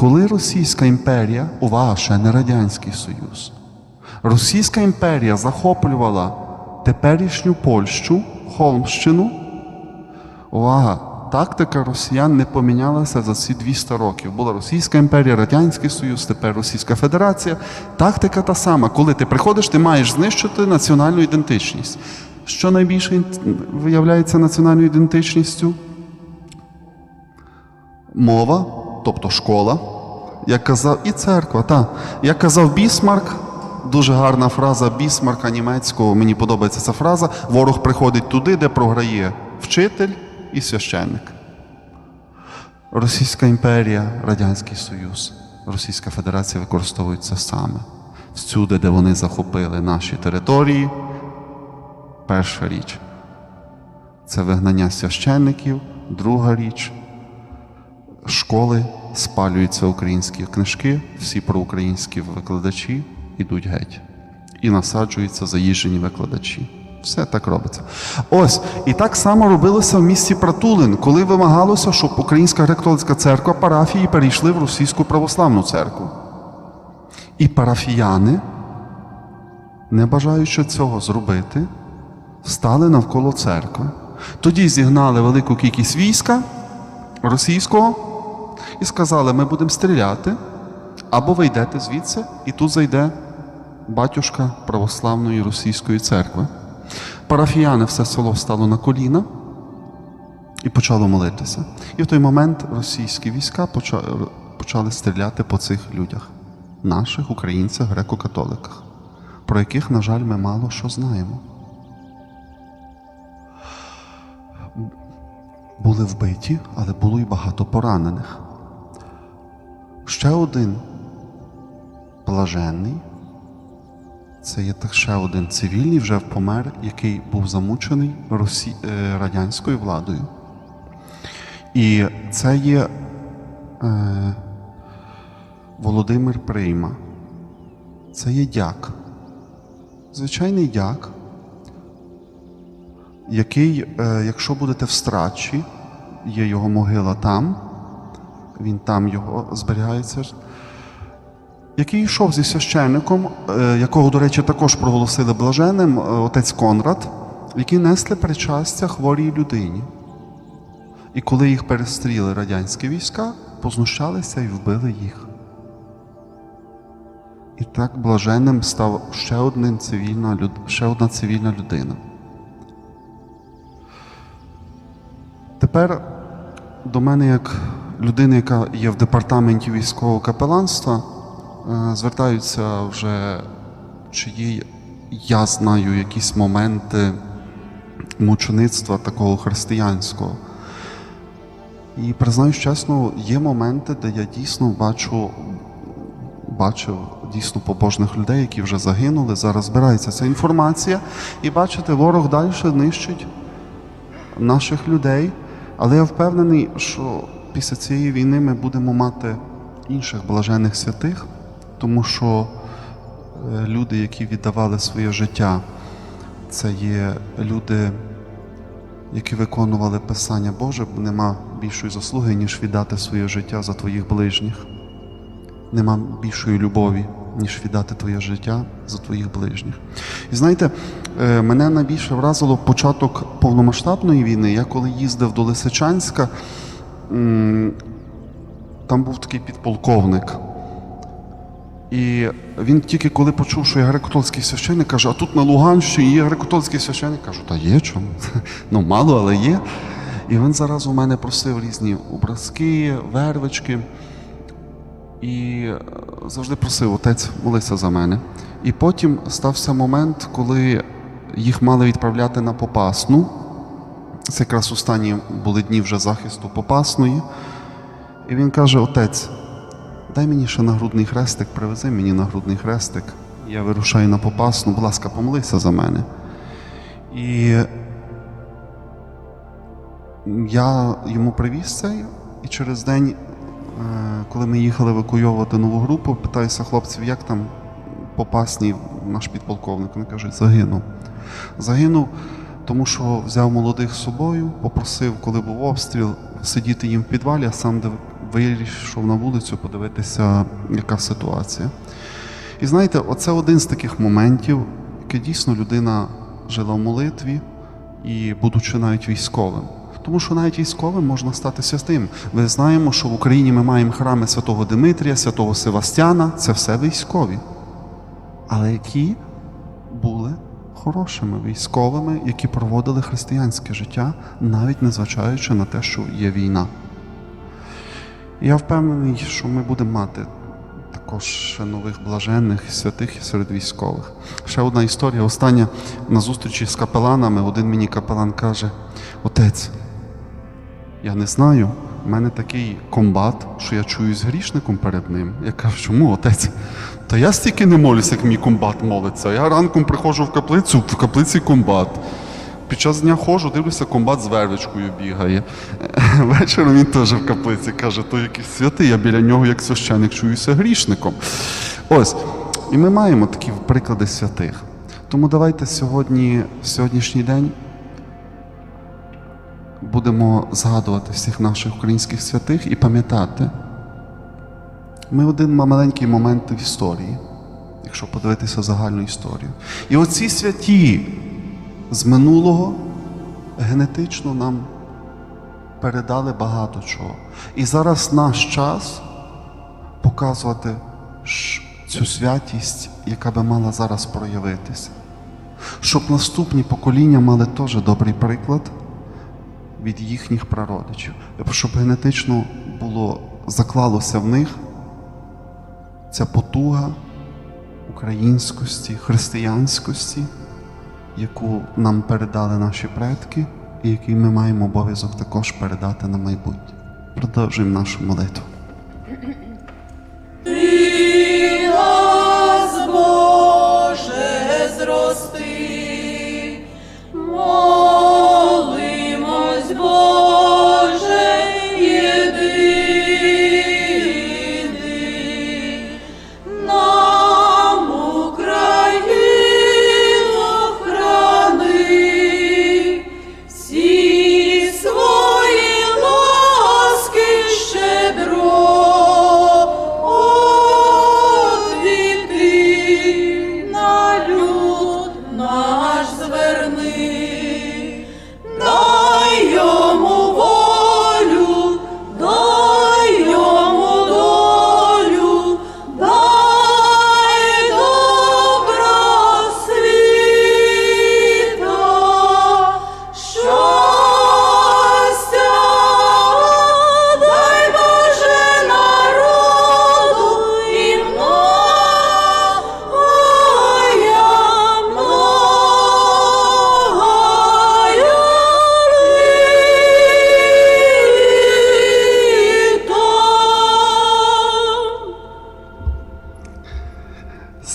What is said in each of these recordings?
Коли Російська імперія, увага, ще не Радянський Союз, Російська імперія захоплювала теперішню Польщу, Холмщину, увага, тактика росіян не помінялася за ці 200 років. Була Російська імперія, Радянський Союз, тепер Російська Федерація. Тактика та сама. Коли ти приходиш, ти маєш знищити національну ідентичність. Що найбільше виявляється національною ідентичністю? Мова, тобто школа, як казав, і церква, та. Як казав Бісмарк, дуже гарна фраза Бісмарка німецького, мені подобається ця фраза. Ворог приходить туди, де програє вчитель і священник. Російська імперія, Радянський Союз, Російська Федерація використовують це саме. Всюди, де вони захопили наші території, перша річ це вигнання священників, друга річ школи спалюються українські книжки, всі проукраїнські викладачі йдуть геть. І насаджуються заїжджені викладачі. Все так робиться. Ось, і так само робилося в місті Пратулин, коли вимагалося, щоб Українська греко-католицька церква парафії перейшли в російську православну церкву. І парафіяни, не бажаючи цього зробити, стали навколо церкви. Тоді зігнали велику кількість війська російського і сказали: ми будемо стріляти, або ви йдете звідси, і тут зайде батюшка православної російської церкви. Парафіяни все село стало на коліна і почало молитися. І в той момент російські війська почали стріляти по цих людях, наших українцях, греко-католиках, про яких, на жаль, ми мало що знаємо. були вбиті, але було й багато поранених. Ще один блаженний, це є ще один цивільний, вже помер, який був замучений Росі... е, радянською владою. І це є е, Володимир Прийма. Це є дяк. Звичайний дяк, який, е, якщо будете в страчі, є його могила там, він там його зберігається, який йшов зі священником, е, якого, до речі, також проголосили блаженним, е, отець Конрад, які несли причастя хворій людині. І коли їх перестріли радянські війська, познущалися і вбили їх. І так блаженним став ще, один цивільна, ще одна цивільна людина. Тепер до мене, як людини, яка є в департаменті військового капеланства, е, звертаються вже, чи є, я знаю якісь моменти мучеництва такого християнського. І признаюсь чесно, є моменти, де я дійсно бачу, бачив дійсно побожних людей, які вже загинули. Зараз збирається ця інформація, і бачите, ворог далі нищить наших людей. Але я впевнений, що після цієї війни ми будемо мати інших блажених святих, тому що е, люди, які віддавали своє життя, це є люди, які виконували Писання Боже, нема більшої заслуги, ніж віддати своє життя за твоїх ближніх. Нема більшої любові, ніж віддати твоє життя за твоїх ближніх. І знаєте, е, мене найбільше вразило початок повномасштабної війни. Я коли їздив до Лисичанська, там був такий підполковник. І він тільки коли почув, що я греко-католицький священник, каже, а тут на Луганщині є греко-католицький священник. Кажу, та є чому? Ну, мало, але є. І він зараз у мене просив різні образки, вервички. І е, завжди просив, отець, молися за мене. І потім стався момент, коли їх мали відправляти на Попасну. Це якраз останні були дні вже захисту Попасної. І він каже: Отець, дай мені ще нагрудний хрестик, привези мені нагрудний хрестик. Я вирушаю на Попасну, будь ласка, помолися за мене. І я йому привіз цей, і через день, е, коли ми їхали евакуйовувати нову групу, питаюся хлопців, як там Попасній наш підполковник. Вони кажуть, загинув. Загинув, тому що взяв молодих з собою, попросив, коли був обстріл, сидіти їм в підвалі, а сам вийшов на вулицю подивитися, яка ситуація. І знаєте, оце один з таких моментів, яке дійсно людина жила в молитві і будучи навіть військовим. Тому що навіть військовим можна стати святим. Ми знаємо, що в Україні ми маємо храми святого Димитрія, святого Севастяна, це все військові. Але які були хорошими військовими, які проводили християнське життя, навіть незважаючи на те, що є війна. Я впевнений, що ми будемо мати також ще нових блаженних святих і серед військових. Ще одна історія. Остання на зустрічі з капеланами один мені капелан каже: Отець, я не знаю, в мене такий комбат, що я чуюсь грішником перед ним. Я кажу, чому отець? Та я стільки не молюся, як мій комбат молиться. Я ранком приходжу в каплицю, в каплиці комбат. Під час дня ходжу, дивлюся, комбат з вервичкою бігає. Вечором він теж в каплиці каже, то якийсь святий, я біля нього, як священик, чуюся грішником. Ось. І ми маємо такі приклади святих. Тому давайте сьогодні, сьогоднішній день будемо згадувати всіх наших українських святих і пам'ятати. Ми один маленький момент в історії, якщо подивитися загальну історію. І оці святі з минулого генетично нам передали багато чого. І зараз наш час показувати цю святість, яка би мала зараз проявитися. Щоб наступні покоління мали теж добрий приклад від їхніх прародичів, щоб генетично було заклалося в них ця потуга українськості, християнськості, яку нам передали наші предки, і який ми маємо обов'язок також передати на майбутнє. Продовжуємо нашу молитву.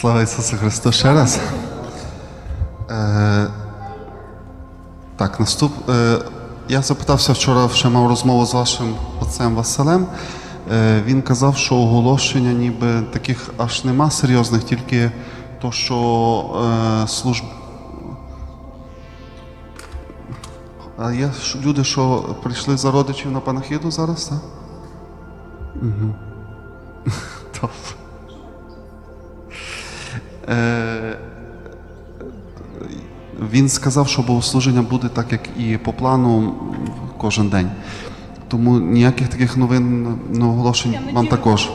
Слава Ісусу Христу ще раз. Е, так, наступ. Е, я запитався вчора, ще мав розмову з вашим отцем Василем. Е, він казав, що оголошення ніби таких аж нема серйозних, тільки то, що е, служб. А є люди, що прийшли за родичів на панахіду зараз, так? Угу. Добре. Е, він сказав, що богослуження буде так, як і по плану кожен день. Тому ніяких таких новин ну, оголошень вам також.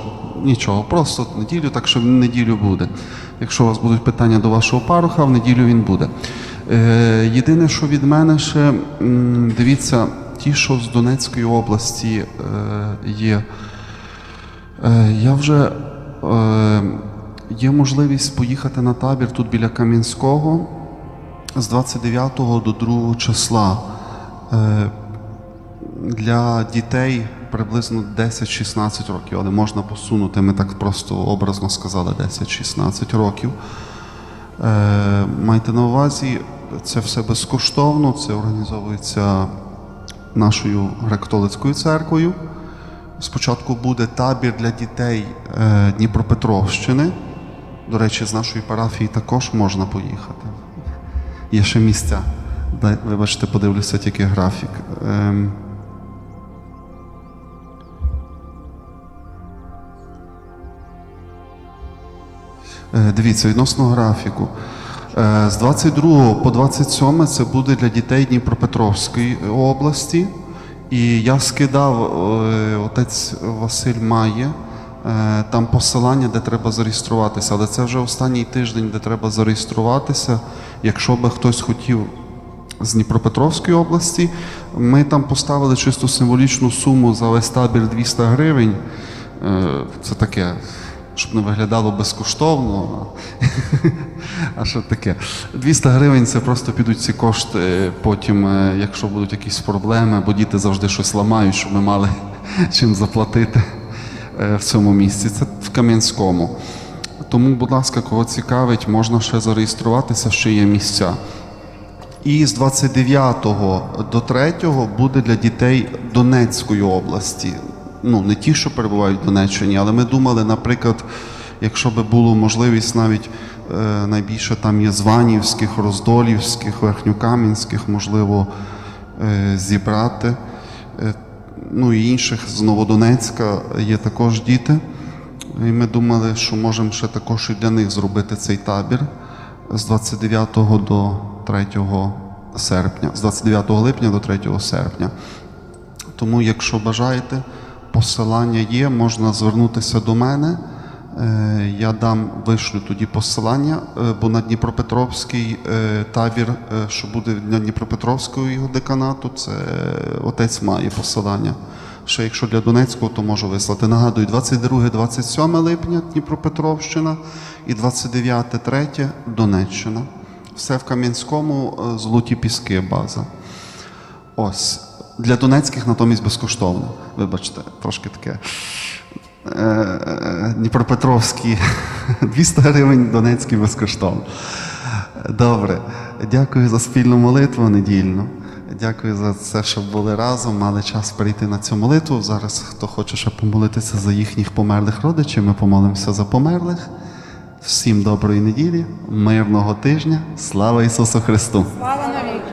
Нічого, просто в неділю, так що в неділю буде. Якщо у вас будуть питання до вашого паруха, в неділю він буде. Е, єдине, що від мене ще, дивіться, ті, що з Донецької області е, є. Е, Я вже е, є можливість поїхати на табір тут біля Кам'янського з 29 до 2 числа. Е, Для дітей приблизно 10-16 років, але можна посунути. Ми так просто образно сказали 10-16 років. Е, Майте на увазі, це все безкоштовно, це організовується нашою греко-католицькою церквою. Спочатку буде табір для дітей е, Дніпропетровщини. До речі, з нашої парафії також можна поїхати. Є ще місця. Дай, Вибачте, подивлюся тільки графік. Ем... Е, дивіться, відносно графіку. Е, з 22 по 27 це буде для дітей Дніпропетровської області. І я скидав е, отець Василь Має там посилання, де треба зареєструватися. Але це вже останній тиждень, де треба зареєструватися. Якщо би хтось хотів з Дніпропетровської області, ми там поставили чисто символічну суму за весь табір 200 гривень. Е, Це таке, щоб не виглядало безкоштовно. А що таке? 200 гривень це просто підуть ці кошти потім, е, якщо будуть якісь проблеми, бо діти завжди щось ламають, щоб ми мали чим заплатити е, в цьому місці. Це в Кам'янському. Тому, будь ласка, кого цікавить, можна ще зареєструватися, ще є місця. І з 29 до 3 буде для дітей Донецької області. Ну, не ті, що перебувають в Донеччині, але ми думали, наприклад, якщо би було можливість навіть е, найбільше там є Званівських, Роздолівських, Верхньокам'янських, можливо, е, зібрати. Ну і інших з Новодонецька є також діти. І ми думали, що можемо ще також і для них зробити цей табір з 29 до 3 серпня, з 29 липня до 3 серпня. Тому, якщо бажаєте, посилання є, можна звернутися до мене. Е, Я дам, вишлю тоді посилання, е, бо на Дніпропетровський е, табір, що буде для Дніпропетровського його деканату, це отець має посилання. Ще якщо для Донецького, то можу вислати. Нагадую, 22-27 липня Дніпропетровщина і 29-3 Донеччина. Все в Кам'янському, золоті піски база. Ось. Для донецьких натомість безкоштовно. Вибачте, трошки таке. Е, е, Дніпропетровський 200 гривень, Донецький безкоштовно. Добре. Дякую за спільну молитву недільну. Дякую за це, що були разом, мали час перейти на цю молитву. Зараз, хто хоче ще помолитися за їхніх померлих родичів, ми помолимося за померлих. Всім доброї неділі, мирного тижня. Слава Ісусу Христу! Слава.